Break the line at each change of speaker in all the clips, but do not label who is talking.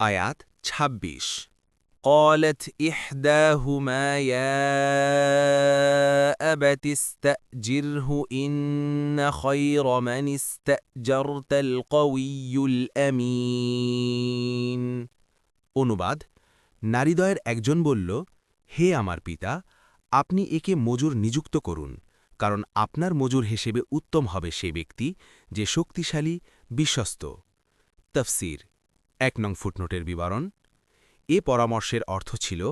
আয়াত ২৬
قالت إحداهما يا أبت استأجره إن خير من استأجرت القوي الأمين
অনুবাদ নারীদয়ের একজন বলল হে আমার পিতা আপনি একে মজুর নিযুক্ত করুন কারণ আপনার মজুর হিসেবে উত্তম হবে সে ব্যক্তি যে শক্তিশালী বিশ্বস্ত তফসির এক নং ফুটনোটের বিবরণ। এ পরামর্শের অর্থ ছিল,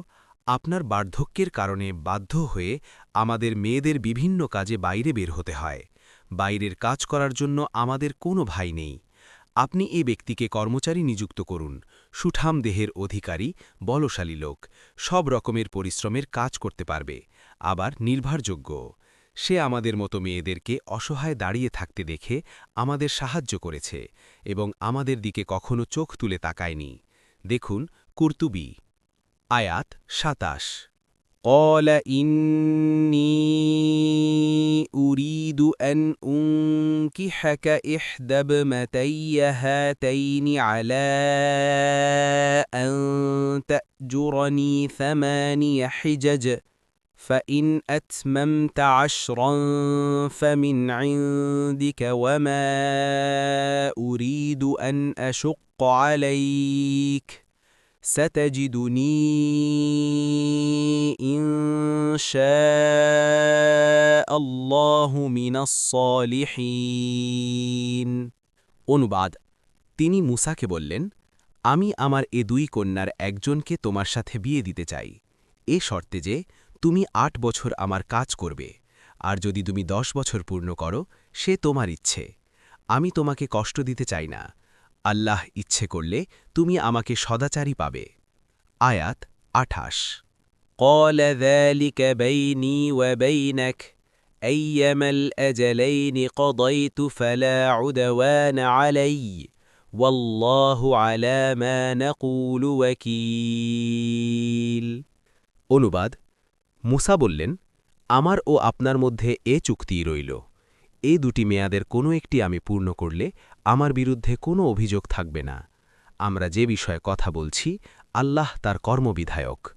আপনার বার্ধক্যের কারণে বাধ্য হয়ে আমাদের মেয়েদের বিভিন্ন কাজে বাইরে বের হতে হয়। বাইরের কাজ করার জন্য আমাদের কোনো ভাই নেই। আপনি এ ব্যক্তিকে কর্মচারী নিযুক্ত করুন। সুঠাম দেহের অধিকারী, বলশালী লোক। সব রকমের পরিশ্রমের কাজ করতে পারবে। আবার নির্ভরযোগ্য। সে আমাদের মতো মেয়েদেরকে অসহায় দাঁড়িয়ে থাকতে দেখে আমাদের সাহায্য করেছে এবং আমাদের দিকে কখনো চোখ তুলে তাকায়নি দেখুন কুর্তুবি আয়াত সাতাশ
قال إني أريد أن أنكحك إحدى ابنتي هاتين على أن تأجرني ثماني حجج فإن أتممت عشرا فمن عندك وما أريد أن أشق عليك ستجدني إن شاء الله من الصالحين
অনুবাদ তিনি মুসাকে বললেন আমি আমার এ দুই কন্যার একজনকে তোমার সাথে বিয়ে দিতে চাই এ শর্তে যে তুমি আট বছর আমার কাজ করবে আর যদি তুমি দশ বছর পূর্ণ করো সে তোমার ইচ্ছে আমি তোমাকে কষ্ট দিতে চাই না আল্লাহ ইচ্ছে করলে তুমি আমাকে সদাচারী পাবে আয়াত আঠাশ
قال ذلك بيني وبينك أيما الأجلين قضيت فلا عدوان علي والله على ما نقول وكيل
অনুবাদ মুসা বললেন, আমার ও আপনার মধ্যে এ চুক্তি রইল। এ দুটি মেয়াদের কোনো একটি আমি পূর্ণ করলে আমার বিরুদ্ধে কোনো অভিযোগ থাকবে না। আমরা যে বিষয়ে কথা বলছি, আল্লাহ তার কর্মবিধায়ক।